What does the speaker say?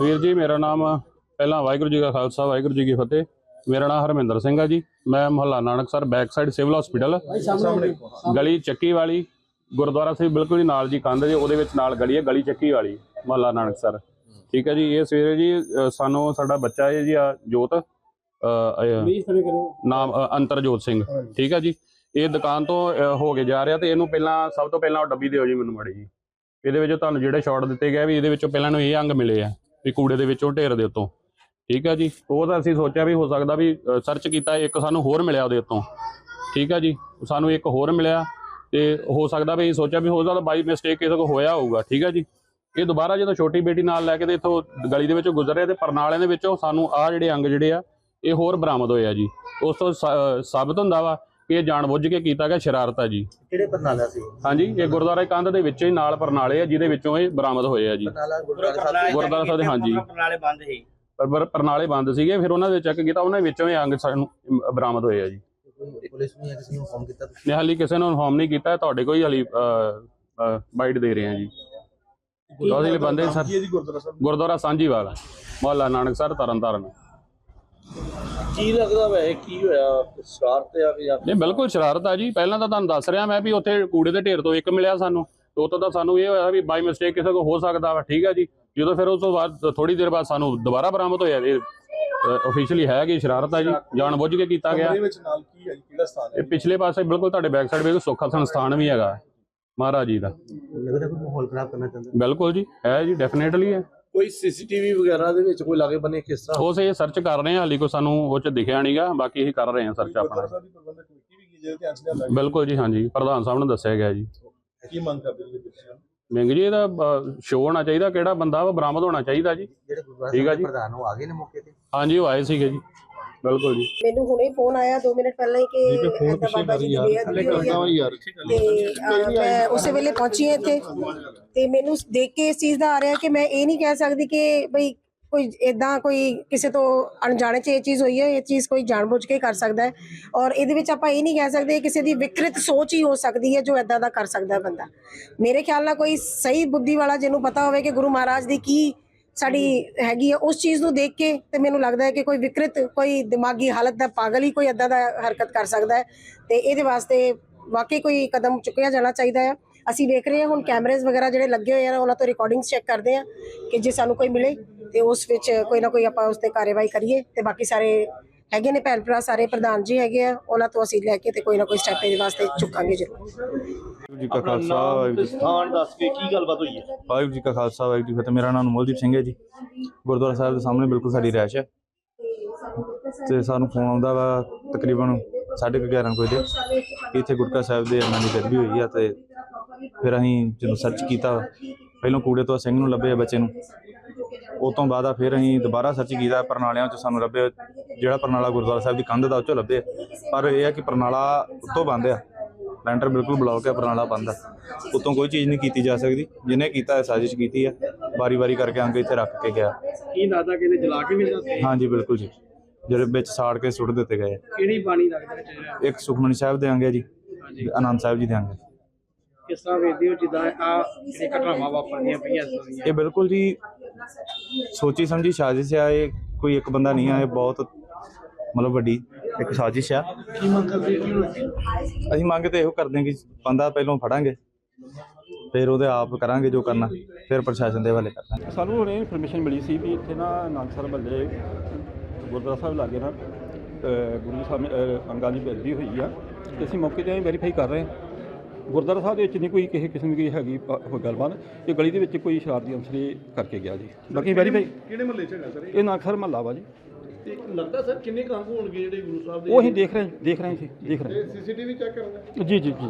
ਵੀਰ ਜੀ ਮੇਰਾ ਨਾਮ ਪਹਿਲਾਂ ਵਾਹਿਗੁਰੂ ਜੀ ਕਾ ਖਾਲਸਾ ਵਾਹਿਗੁਰੂ ਜੀ ਕੀ ਫਤਿਹ। ਮੇਰਾ ਨਾਮ ਹਰਮਿੰਦਰ ਸਿੰਘ ਆ ਜੀ। ਮੈਂ ਮੁਹੱਲਾ Nanaksar back side civil hospital ਗਲੀ ਚੱਕੀ ਵਾਲੀ ਗੁਰਦੁਆਰਾ ਸਾਹਿਬ ਬਿਲਕੁਲ ਹੀ ਨਾਲ ਜੀ ਕੰਧ ਜੀ ਉਹਦੇ ਵਿੱਚ ਨਾਲ ਗਲੀ ਹੈ ਗਲੀ ਚੱਕੀ ਵਾਲੀ ਮੁਹੱਲਾ ਨਾਨਕਸਰ। ਠੀਕ ਹੈ ਜੀ ਇਹ ਸਵੇਰੇ ਜੀ ਸਾਨੂੰ ਸਾਡਾ ਬੱਚਾ ਹੈ ਜੀ ਆ ਜੋਤ ਅ, ਨਾਮ ਅੰਤਰਜੋਤ ਸਿੰਘ। ਠੀਕ ਹੈ ਜੀ ਇਹ ਦੁਕਾਨ ਤੋਂ ਹੋ ਕੇ ਜਾ ਰਿਹਾ ਤੇ ਇਹਨੂੰ ਪਹਿਲਾਂ ਸਭ ਤੋਂ ਪਹਿਲਾਂ ਉਹ ਡੱਬੀ ਦਿਓ ਜੀ ਮੈਨੂੰ ਮੜੀ ਜੀ। ਇਹਦੇ ਵਿੱਚ ਤੁਹਾਨੂੰ ਜਿਹੜੇ ਸ਼ਾਟ ਦਿੱਤੇ ਗਏ ਵੀ ਇਹਦੇ ਵਿੱਚੋਂ ਪਹਿਲਾਂ ਨੂੰ ਇਹ ਅੰਗ ਮਿਲੇ ਆ। ਵੀ ਕੂੜੇ ਦੇ ਵਿੱਚੋਂ ਢੇਰ ਦੇ ਉੱਤੋਂ। ਠੀਕ ਹੈ ਜੀ? ਉਹ ਤਾਂ ਅਸੀਂ ਸੋਚਿਆ ਵੀ ਹੋ ਸਕਦਾ ਵੀ ਸਰਚ ਕੀਤਾ, ਇੱਕ ਸਾਨੂੰ ਹੋਰ ਮਿਲਿਆ ਉਹਦੇ ਉੱਤੋਂ। ਠੀਕ ਹੈ ਜੀ? ਸਾਨੂੰ ਇੱਕ ਹੋਰ ਮਿਲਿਆ ਤੇ ਹੋ ਸਕਦਾ ਵੀ ਅਸੀਂ ਸੋਚਿਆ ਵੀ ਹੋ ਸਕਦਾ ਬਾਈ ਮਿਸਟੇਕ ਕਿਸੇ ਕੋ ਹੋਇਆ ਹੋਊਗਾ। ਠੀਕ ਹੈ ਜੀ? ਇਹ ਦੁਬਾਰਾ ਜਦੋਂ ਛੋਟੀ ਬੇਟੀ ਨਾਲ ਲੈ ਕੇ ਤੇ ਇੱਥੋਂ ਗਲੀ ਦੇ ਵਿੱਚੋਂ ਗੁਜ਼ਰੇ ਤੇ ਪਰਨਾਲਿਆਂ ਦੇ ਵਿੱਚੋਂ ਸਾਨੂੰ ਆਹ ਜਿਹੜੇ ਅੰਗ ਜਿਹੜੇ ਆ, ਇਹ ਹੋਰ ਬਰਾਮਦ ਹੋਏ ਆ ਜੀ। ਉਸ ਤੋਂ ਸ- ਸਾਬਤ ਹੁੰਦਾ ਵਾ ਇਹ ਜਾਣਬੁੱਝ ਕੇ ਕੀਤਾ ਗਿਆ ਸ਼ਰਾਰਤ ਆ ਜੀ। ਕਿਹੜੇ ਪਰਨਾਲਾ ਸੀ? ਹਾਂਜੀ ਇਹ ਗੁਰਦੁਆਰਾ ਕੰਧ ਦੇ ਵਿੱਚ ਹੀ ਨਾਲ ਪਰਨਾਲੇ ਆ ਜਿਹਦੇ ਵਿੱਚੋਂ ਇਹ ਬਰਾਮਦ ਹੋਏ ਆ ਜੀ। ਗੁਰਦੁਆਰਾ ਸਾਹਿਬ ਗੁਰਦੁਆਰਾ ਦੇ ਹਾਂਜੀ। ਨਾਲੇ ਬੰਦ ਸੀ। ਪਰ ਪਰ ਪਰਨਾਲੇ ਬੰਦ ਸੀਗੇ ਫਿਰ ਉਹਨਾਂ ਦੇ ਚੈੱਕ ਕੀਤਾ ਉਹਨਾਂ ਵਿੱਚੋਂ ਇਹ ਅੰਗ ਸਾਨੂੰ ਬਰਾਮਦ ਹੋਏ ਆ ਜੀ। ਪੁਲਿਸ ਨੂੰ ਜਾਂ ਕਿਸੇ ਨੂੰ ਫੋਨ ਕੀਤਾ ਤੁਸੀਂ? ਹਾਲੀ ਕਿਸੇ ਨੂੰ ਇਨਫੋਰਮ ਨਹੀਂ ਕੀਤਾ ਤੁਹਾਡੇ ਕੋਈ ਹਾਲੀ ਬਾਈਟ ਦੇ ਰਹੇ ਆ ਜੀ। ਦੋਸਤ ਜੀ ਬੰਦੇ ਸਰ ਗੁਰਦੁਆਰਾ ਸਾਂਝੀਵਾਲ ਮੁਹੱਲਾ ਨਾਨਕਸਰ ਤਰਨਤਾਰਨ। ਕੀ ਲੱਗਦਾ ਵੈ ਕੀ ਹੋਇਆ? ਸ਼ਰਾਰਤ ਆ ਕਿ ਜਾਂ ਨਹੀਂ ਬਿਲਕੁਲ ਸ਼ਰਾਰਤ ਆ ਜੀ। ਪਹਿਲਾਂ ਤਾਂ ਤੁਹਾਨੂੰ ਦੱਸ ਰਿਹਾ ਮੈਂ ਵੀ ਉੱਥੇ ਕੂੜੇ ਦੇ ਢੇਰ ਤੋਂ ਇੱਕ ਮਿਲਿਆ ਸਾਨੂੰ। ਤੇ ਤਾਂ ਸਾਨੂੰ ਇਹ ਹੋਇਆ ਵੀ ਬਾਈ ਮਿਸਟੇਕ ਕਿਸੇ ਕੋ ਹੋ ਸਕਦਾ ਵਾ ਠੀਕ ਆ ਜੀ। ਜਦੋਂ ਫਿਰ ਉਸ ਤੋਂ ਬਾਅਦ ਥੋੜੀ ਦੇਰ ਬਾਅਦ ਸਾਨੂੰ ਦੁਬਾਰਾ ਬਰਾਮਦ ਹੋਇਆ ਇਹ ਅਫੀਸ਼ੀਅਲੀ ਹੈ ਕਿ ਸ਼ਰਾਰਤ ਆ ਜੀ ਜਾਣ ਬੁੱਝ ਕੇ ਕੀਤਾ ਗਿਆ। ਕਮਰੇ ਵਿੱਚ ਨਾਲ ਕੀ ਹੈ ਜੀ? ਕਿਹੜਾ ਸਥਾਨ ਹੈ? ਇਹ ਪਿਛਲੇ ਪਾਸੇ ਬਿਲਕੁਲ ਤੁਹਾਡੇ ਬੈਕ ਸਾਈਡ ਵੀ ਸੁੱਖਾ ਸੰਸਥਾਨ ਵੀ ਹੈਗਾ। ਮਹਾਰਾਜ ਜੀ ਦਾ। ਲੱਗਦਾ ਕੋਈ ਮਾਹੌਲ ਖਰਾਬ ਕਰਨਾ ਚਾਹੁੰਦੇ। ਬਿਲਕੁਲ ਜੀ ਹੈ ਜੀ ਡੈਫੀਨੇਟਲੀ ਹੈ। ਕੋਈ ਸੀਸੀਟੀਵੀ ਵਗੈਰਾ ਦੇ ਵਿੱਚ ਕੋਈ ਲਾਗੇ ਬੰਨੇ ਕਿਸ? ਤਰ੍ਹਾਂ ਉਸ ਇਹ ਸਰਚ ਕਰ ਰਹੇ ਹਾਂ ਹਾਲੀ ਕੋ ਸਾਨੂੰ ਉਹ ਚ ਦਿਖਿਆ ਨਹੀਂਗਾ ਬਾਕੀ ਇਹ ਕਰ ਰਹੇ ਹਾਂ ਸਰਚ ਆਪਣਾ। ਬਿਲਕੁਲ ਜੀ ਹਾਂਜੀ। ਪ੍ਰਧਾਨ ਸਾਹਿਬ ਨੂੰ ਦੱਸਿਆ ਗਿਆ ਜੀ। ਕੀ ਮੰਗ ਕਰਦੇ ਨੂੰ? ਮਿੰਗ ਜੀ ਇਹਦਾ ਸ਼ੋਅ ਹੋਣਾ ਚਾਹੀਦਾ ਕਿਹੜਾ ਬੰਦਾ ਵਾ ਬਰਾਮਦ ਹੋਣਾ ਚਾਹੀਦਾ ਜੀ। ਠੀਕ ਆ ਜੀ। ਪ੍ਰਧਾਨ ਉਹ ਆ ਗਏ ਨੇ ਮੌਕੇ ਤੇ? ਹਾਂਜੀ ਉਹ ਆਏ ਸੀਗੇ ਜੀ। ਬਿਲਕੁਲ ਜੀ। ਮੈਨੂੰ ਹੁਣੇ ਫੋਨ ਆਇਆ 2 ਮਿੰਟ ਪਹਿਲਾਂ ਹੀ ਕਿ ਏਦਾਂ ਬਾਬਾ ਜੀ ਦੀ ਬੇਅਦਬੀ ਹੋਈ ਹੈ ਤੇ ਅਹ, ਮੈਂ ਉਸੇ ਵੇਲੇ ਪਹੁੰਚੀ ਹਾਂ ਇੱਥੇ ਤੇ ਮੈਨੂੰ ਦੇਖ ਕੇ ਇਸ ਚੀਜ਼ ਦਾ ਆ ਰਿਹਾ ਕਿ ਮੈਂ ਇਹ ਨਹੀਂ ਕਹਿ ਸਕਦੀ ਕਿ ਬਈ ਕੋਈ ਇਦਾਂ ਕੋਈ ਕਿਸੇ ਤੋਂ ਅਣਜਾਣੇ ਚ ਇਹ ਚੀਜ਼ ਹੋਈ ਹੈ ਇਹ ਚੀਜ਼ ਕੋਈ ਜਾਣਬੁੱਝ ਕੇ ਕਰ ਸਕਦਾ ਹੈ ਔਰ ਇਹਦੇ ਵਿੱਚ ਆਪਾਂ ਇਹ ਨਹੀਂ ਕਹਿ ਸਕਦੇ ਕਿਸੇ ਦੀ ਵਿਕਰਿਤ ਸੋਚ ਹੀ ਹੋ ਸਕਦੀ ਹੈ ਜੋ ਇਦਾਂ ਦਾ ਕਰ ਸਕਦਾ ਹੈ ਬੰਦਾ। ਮੇਰੇ ਖਿਆਲ ਨਾਲ ਕੋਈ ਸਹੀ ਬੁੱਧੀ ਵਾਲਾ ਜਿਹਨੂੰ ਪਤਾ ਹੋਵੇ ਕਿ ਗੁਰੂ ਮਹਾਰਾਜ ਦੀ ਕੀ ਸਾਡੀ ਹੈਗੀ ਆ, ਉਸ ਚੀਜ਼ ਨੂੰ ਦੇਖ ਕੇ ਤੇ ਮੈਨੂੰ ਲੱਗਦਾ ਹੈ ਕਿ ਕੋਈ ਵਿਕਰਿਤ, ਕੋਈ ਦਿਮਾਗੀ ਹਾਲਤ ਦਾ ਪਾਗਲ ਹੀ ਕੋਈ ਏਦਾਂ ਦਾ ਹਰਕਤ ਕਰ ਸਕਦਾ ਹੈ ਤੇ ਇਹਦੇ ਵਾਸਤੇ ਵਾਕਈ ਕੋਈ ਕਦਮ ਚੁੱਕਿਆ ਜਾਣਾ ਚਾਹੀਦਾ ਹੈ। ਅਸੀਂ ਵੇਖ ਰਹੇ ਹਾਂ ਹੁਣ ਕੈਮਰੇਜ਼ ਵਗੈਰਾ ਜਿਹੜੇ ਲੱਗੇ ਹੋਏ ਆ, ਉਹਨਾਂ ਤੋਂ ਰਿਕਾਰਡਿੰਗਸ ਚੈੱਕ ਕਰਦੇ ਆ ਕਿ ਜੇ ਸਾਨੂੰ ਕੋਈ ਮਿਲੇ ਤੇ ਉਸ ਵਿੱਚ ਕੋਈ ਨਾ ਕੋਈ ਆਪਾਂ ਉਸ ਤੇ ਕਾਰਵਾਈ ਕਰੀਏ ਤੇ ਬਾਕੀ ਸਾਰੇ ਹੈਗੇ ਨੇ ਭੈਣ ਭਰਾ ਸਾਰੇ ਪ੍ਰਧਾਨ ਜੀ ਹੈਗੇ ਆ ਉਹਨਾਂ ਤੋਂ ਅਸੀਂ ਲੈ ਕੇ ਤੇ ਕੋਈ ਨਾ ਕੋਈ ਸਟੈਪ ਇਹਦੇ ਵਾਸਤੇ ਚੁੱਕਾਂਗੇ ਜ਼ਰੂਰ। ਵਾਹਿਗੁਰੂ ਜੀ ਕਾ ਖਾਲਸਾ ਵਾਹਿਗੁਰੂ ਜੀ- ਸਥਾਨ ਦੱਸ ਕੇ ਕੀ ਗੱਲਬਾਤ ਹੋਈ ਹੈ? ਵਾਹਿਗੁਰੂ ਜੀ ਕਾ ਖਾਲਸਾ ਵਾਹਿਗੁਰੂ ਜੀ ਕੀ ਫਤਿਹ। ਮੇਰਾ ਨਾਮ ਅਨਮੋਲਦੀਪ ਸਿੰਘ ਹੈ ਜੀ। ਗੁਰਦੁਆਰਾ ਸਾਹਿਬ ਦੇ ਸਾਹਮਣੇ ਬਿਲਕੁਲ ਸਾਡੀ ਰਹਿਸ਼ ਹੈ। ਤੇ ਸਾਨੂੰ ਫੋਨ ਆਉਂਦਾ ਵਾ ਤਕਰੀਬਨ 11:30 ਵਜੇ ਦੇ। ਕਿ ਇੱਥੇ ਗੁਟਕਾ ਸਾਹਿਬ ਦੇ ਅੰਨਾਂ ਦੀ ਗਦਬੀ ਹੋਈ ਆ ਤੇ ਫਿਰ ਅਸੀਂ ਜਦੋਂ ਸਰਚ ਕੀਤਾ ਪਹਿਲਾਂ ਕੂੜੇ ਤੋਂ ਸਿੰਘ ਨੂੰ ਲੱਭੇ ਬੱਚੇ ਨੂੰ। ਉਹ ਤੋਂ ਬਾਅਦ ਆ ਫਿਰ ਅਸੀਂ ਦੁਬਾਰਾ ਸਰਚ ਕੀਤਾ ਪਰਨਾਲਿਆਂ 'ਚ ਸਾਨੂੰ ਲੱਭੇ ਜਿਹੜਾ ਪਰਨਾਲਾ ਗੁਰਦੁਆਰਾ ਸਾਹਿਬ ਦੀ ਕੰਧ ਦਾ ਉਹ 'ਚੋਂ ਲੱਭੇ ਪਰ ਇਹ ਆ ਕਿ ਪਰਨਾਲਾ ਉੱਤੋਂ ਬੰਦ ਆ। ਲੈਂਟਰ ਬਿਲਕੁਲ ਬਲੌਕ ਹੈ ਪਰਨਾਲਾ ਬੰਦ ਆ। ਉੱਤੋਂ ਕੋਈ ਚੀਜ਼ ਨਹੀਂ ਕੀਤੀ ਜਾ ਸਕਦੀ। ਜਿਹਨੇ ਕੀਤਾ ਹੈ ਸਾਜ਼ਿਸ਼ ਕੀਤੀ ਹੈ ਵਾਰੀ-ਵਾਰੀ ਕਰਕੇ ਅੰਗ ਇੱਥੇ ਰੱਖ ਕੇ ਗਿਆ। ਕੀ ਨਾਦਾ ਕਿਤੇ ਜਲਾ ਕੇ ਵੀ ਜਾਂਦੇ ਹਾਂਜੀ ਬਿਲਕੁਲ ਜੀ। ਜਿਹੜੇ ਵਿੱਚ ਸਾੜ ਕੇ ਸੁੱਟ ਦਿੱਤੇ ਗਏ ਆ। ਕਿਹੜੀ ਬਾਣੀ ਲੱਗਦਾ ਵਿੱਚ ਇੱਕ ਸੁਖਮਨੀ ਸਾਹਿਬ ਦੇ ਅੰਗ ਹੈ ਜੀ। ਆਨੰਦ ਸਾਹਿਬ ਜੀ ਦੇ ਅੰਗ ਹੈ ਕਿਸ ਤਰ੍ਹਾਂ ਵੇਖਦੇ ਹੋ ਜਿੱਦਾਂ ਆ ਜਿਹੜੇ ਘਟਨਾਵਾਂ ਵਾਪਰਦੀਆਂ ਪਈਆਂ ਇਸ ਤਰ੍ਹਾਂ ਦੀਆਂ? ਇਹ ਬਿਲਕੁਲ ਜੀ ਸੋਚੀ ਸਮਝੀ ਸਾਜ਼ਿਸ਼ ਆ। ਇਹ ਕੋਈ ਇੱਕ ਬੰਦਾ ਨਹੀਂ ਆ। ਇਹ ਬਹੁਤ ਮਤਲਬ ਵੱਡੀ ਇੱਕ ਸਾਜ਼ਿਸ਼ ਆ। ਕੀ ਮੰਗ ਕਰਦੇ ਕੀ ਹੋਇਆ ਅਸੀਂ ਮੰਗ ਤੇ ਇਹੋ ਕਰਦੇ ਹਾਂ ਕਿ ਬੰਦਾ ਪਹਿਲਾਂ ਫੜਾਂਗੇ ਫਿਰ ਉਹਦੇ ਆਪ ਕਰਾਂਗੇ ਜੋ ਕਰਨਾ ਫਿਰ ਪ੍ਰਸ਼ਾਸਨ ਦੇ ਹਵਾਲੇ ਕਰਾਂਗੇ ਸਾਨੂੰ ਹੁਣੇ ਇਨਫੋਰਮੇਸ਼ਨ ਮਿਲੀ ਸੀ ਵੀ ਇੱਥੇ ਨਾ ਨਾਨਕਸਰ ਬੱਲੇ ਗੁਰਦੁਆਰਾ ਸਾਹਿਬ ਲਾਗੇ ਨਾ ਗੁਰੂ ਸਾਹਿਬ ਅੰਗਾਂ ਦੀ ਬੇਦਬੀ ਹੋਈ ਆ। ਤੇ ਅਸੀਂ ਮੌਕੇ ਤੇ ਵੈਰੀਫਾਈ ਕਰ ਰਹੇ ਹਾਂ। ਗੁਰਦੁਆਰਾ ਸਾਹਿਬ ਦੇ ਵਿੱਚ ਨਹੀਂ ਕੋਈ ਕਿਸੇ ਕਿਸਮ ਦੀ ਹੈਗੀ ਗੱਲਬਾਤ ਇਹ ਗਲੀ ਦੇ ਵਿੱਚ ਕੋਈ ਸ਼ਰਾਰਤੀ ਅਨਸਰ ਇਹ ਕਰਕੇ ਗਿਆ ਜੀ। ਬਾਕੀ ਵੈਰੀਫਾਈ ਕਿਹੜੇ ਮਹੱਲੇ ਚ ਹੈਗਾ ਸਰ ਇਹ ਨਾਨਕਸਰ ਮਹੱਲਾ ਵਾ ਜੀ। ਤੇ ਲੱਗਦਾ ਸਰ ਕਿੰਨੇ ਕੰਮ ਹੋਣਗੇ ਜਿਹੜੇ ਗੁਰੂ ਸਾਹਿਬ ਉਹ ਅਸੀਂ ਦੇਖ ਰਹੇ ਦੇਖ ਰਹੇ ਸੀ ਦੇਖ ਰਹੇ ਸੀਸੀਟੀਵੀ ਚੈੱਕ ਕਰਨਾ ਜੀ ਜੀ ਜੀ।